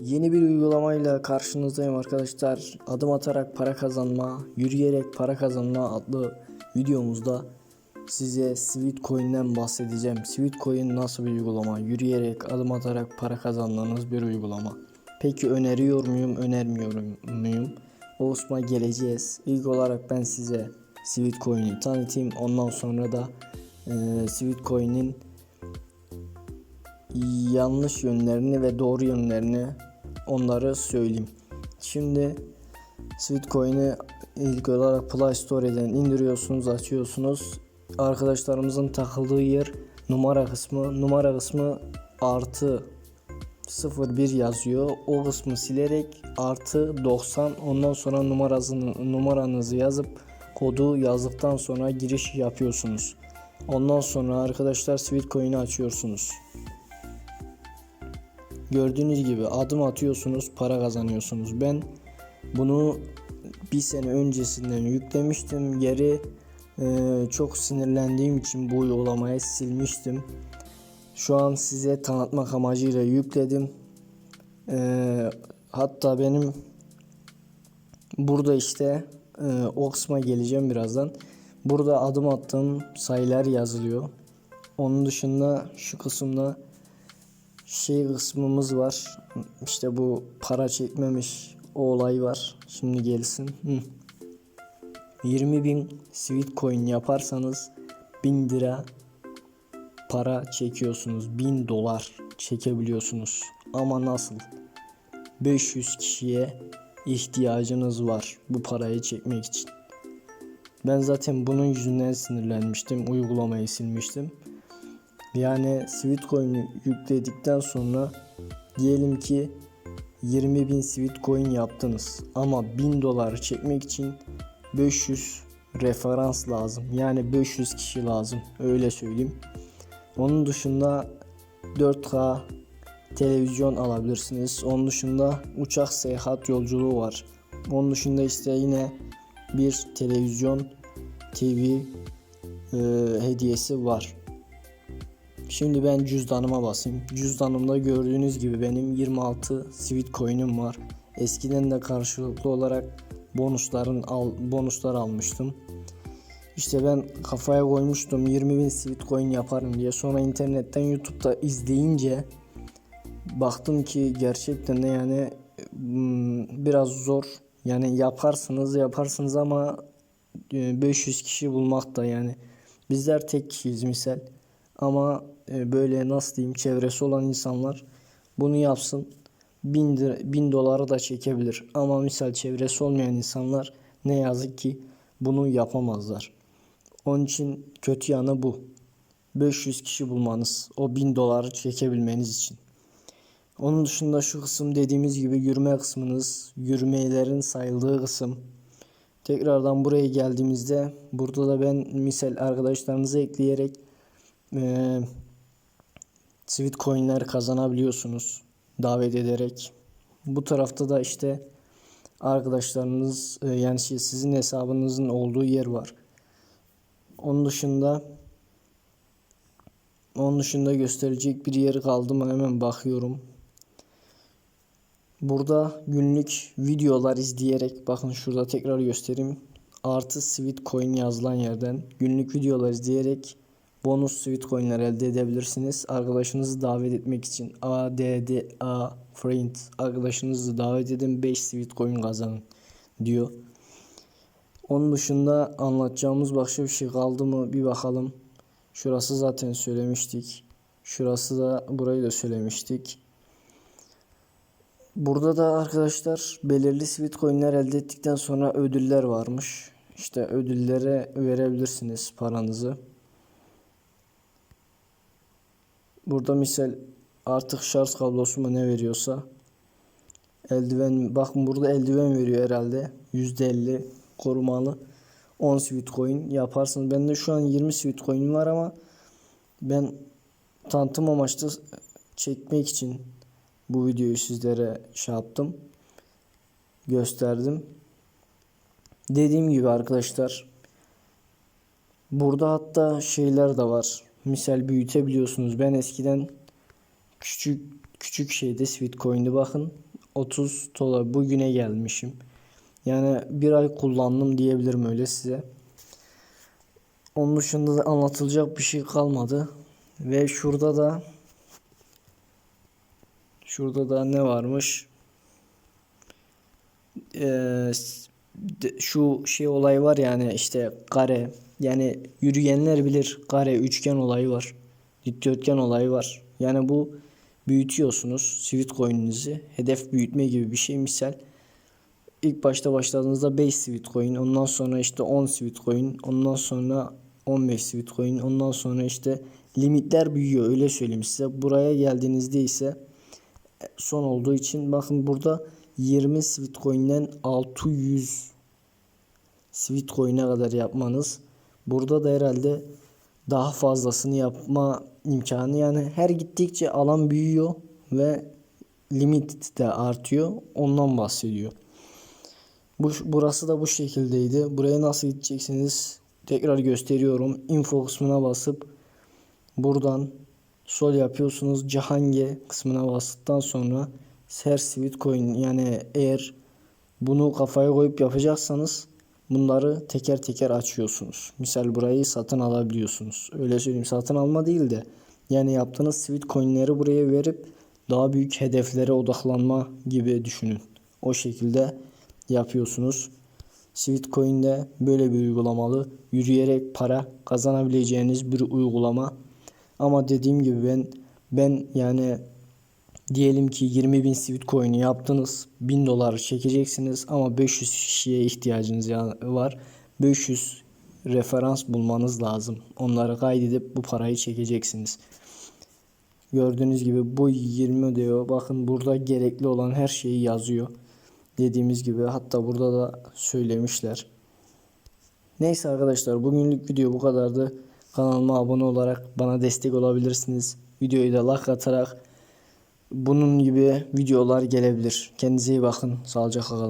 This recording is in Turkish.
Yeni bir uygulamayla karşınızdayım arkadaşlar. Adım atarak para kazanma, yürüyerek para kazanma adlı videomuzda size Sweet Coin'den bahsedeceğim. Sweet Coin nasıl bir uygulama? Yürüyerek, adım atarak para kazandığınız bir uygulama. Peki öneriyor muyum, önermiyor muyum? O kısma geleceğiz. İlk olarak ben size Sweet Coin'i tanıtayım. Ondan sonra da eee Sweet Coin'in yanlış yönlerini ve doğru yönlerini onları söyleyeyim. Şimdi Sweetcoin'i ilk olarak Play Store'den indiriyorsunuz, açıyorsunuz. Arkadaşlarımızın takıldığı yer numara kısmı. Numara kısmı artı 01 yazıyor. O kısmı silerek artı 90 ondan sonra numarasını, numaranızı yazıp kodu yazdıktan sonra giriş yapıyorsunuz. Ondan sonra arkadaşlar Sweetcoin'i açıyorsunuz. Gördüğünüz gibi adım atıyorsunuz, para kazanıyorsunuz. Ben bunu bir sene öncesinden yüklemiştim. Geri e, çok sinirlendiğim için bu uygulamayı silmiştim. Şu an size tanıtmak amacıyla yükledim. E, hatta benim burada işte e, o geleceğim birazdan. Burada adım attığım sayılar yazılıyor. Onun dışında şu kısımda şey kısmımız var. İşte bu para çekmemiş o olay var. Şimdi gelsin. Hı. 20 bin sweet coin yaparsanız 1000 lira para çekiyorsunuz. 1000 dolar çekebiliyorsunuz. Ama nasıl? 500 kişiye ihtiyacınız var bu parayı çekmek için. Ben zaten bunun yüzünden sinirlenmiştim. Uygulamayı silmiştim. Yani Sweetcoin'i yükledikten sonra diyelim ki 20 bin Sweetcoin yaptınız ama 1000 dolar çekmek için 500 referans lazım. Yani 500 kişi lazım öyle söyleyeyim. Onun dışında 4K televizyon alabilirsiniz. Onun dışında uçak seyahat yolculuğu var. Onun dışında işte yine bir televizyon TV e, hediyesi var. Şimdi ben cüzdanıma basayım. Cüzdanımda gördüğünüz gibi benim 26 sweet coin'im var. Eskiden de karşılıklı olarak bonusların al, bonuslar almıştım. İşte ben kafaya koymuştum 20 bin sweet coin yaparım diye. Sonra internetten YouTube'da izleyince baktım ki gerçekten de yani hmm, biraz zor. Yani yaparsınız yaparsınız ama e, 500 kişi bulmak da yani. Bizler tek kişiyiz misal. Ama e, böyle nasıl diyeyim çevresi olan insanlar bunu yapsın. Bin, lira- bin doları da çekebilir. Ama misal çevresi olmayan insanlar ne yazık ki bunu yapamazlar. Onun için kötü yanı bu. 500 kişi bulmanız o 1000 doları çekebilmeniz için. Onun dışında şu kısım dediğimiz gibi yürüme kısmınız, yürümelerin sayıldığı kısım. Tekrardan buraya geldiğimizde burada da ben misal arkadaşlarınızı ekleyerek eee Sweet coinler kazanabiliyorsunuz davet ederek. Bu tarafta da işte arkadaşlarınız e, yani sizin hesabınızın olduğu yer var. Onun dışında onun dışında gösterecek bir yer kaldı mı hemen bakıyorum. Burada günlük videolar izleyerek bakın şurada tekrar göstereyim. Artı Sweet Coin yazılan yerden günlük videolar izleyerek bonus Sweet Coin'ler elde edebilirsiniz. Arkadaşınızı davet etmek için ADDA Friend arkadaşınızı davet edin 5 Sweet Coin kazanın diyor. Onun dışında anlatacağımız başka bir şey kaldı mı bir bakalım. Şurası zaten söylemiştik. Şurası da burayı da söylemiştik. Burada da arkadaşlar belirli sweet coin'ler elde ettikten sonra ödüller varmış. İşte ödüllere verebilirsiniz paranızı. Burada misal artık şarj kablosu mu ne veriyorsa eldiven bakın burada eldiven veriyor herhalde %50 korumalı 10 sweet coin yaparsınız. Bende şu an 20 sweet coin var ama ben tanıtım amaçlı çekmek için bu videoyu sizlere şey yaptım. Gösterdim. Dediğim gibi arkadaşlar burada hatta şeyler de var. Misal büyütebiliyorsunuz. Ben eskiden küçük küçük şeyde Sweetcoin'de bakın. 30 dolar bugüne gelmişim. Yani bir ay kullandım diyebilirim öyle size. Onun dışında da anlatılacak bir şey kalmadı. Ve şurada da şurada da ne varmış? Ee, şu şey olay var yani işte kare yani yürüyenler bilir kare üçgen olayı var. Dikdörtgen olayı var. Yani bu büyütüyorsunuz sweet coin'inizi. Hedef büyütme gibi bir şey misal. İlk başta başladığınızda 5 sweet coin, ondan sonra işte 10 sweet coin, ondan sonra 15 sweet coin, ondan sonra işte limitler büyüyor öyle söyleyeyim size. Buraya geldiğinizde ise son olduğu için bakın burada 20 sweet coin'den 600 sweet coin'e kadar yapmanız. Burada da herhalde daha fazlasını yapma imkanı yani her gittikçe alan büyüyor ve limit de artıyor. Ondan bahsediyor. Bu, burası da bu şekildeydi. Buraya nasıl gideceksiniz? Tekrar gösteriyorum. Info kısmına basıp buradan sol yapıyorsunuz. Cihange kısmına bastıktan sonra her sweet coin yani eğer bunu kafaya koyup yapacaksanız bunları teker teker açıyorsunuz. Misal burayı satın alabiliyorsunuz. Öyle söyleyeyim satın alma değil de yani yaptığınız sweet coinleri buraya verip daha büyük hedeflere odaklanma gibi düşünün. O şekilde yapıyorsunuz. Sweetcoin'de böyle bir uygulamalı. Yürüyerek para kazanabileceğiniz bir uygulama. Ama dediğim gibi ben ben yani diyelim ki 20 bin Sweetcoin'i yaptınız. 1000 dolar çekeceksiniz ama 500 kişiye ihtiyacınız ya- var. 500 referans bulmanız lazım. Onları kaydedip bu parayı çekeceksiniz. Gördüğünüz gibi bu 20 diyor. Bakın burada gerekli olan her şeyi yazıyor. Dediğimiz gibi hatta burada da söylemişler. Neyse arkadaşlar bugünlük video bu kadardı. Kanalıma abone olarak bana destek olabilirsiniz. Videoyu da like atarak bunun gibi videolar gelebilir. Kendinize iyi bakın. Sağlıcakla kalın.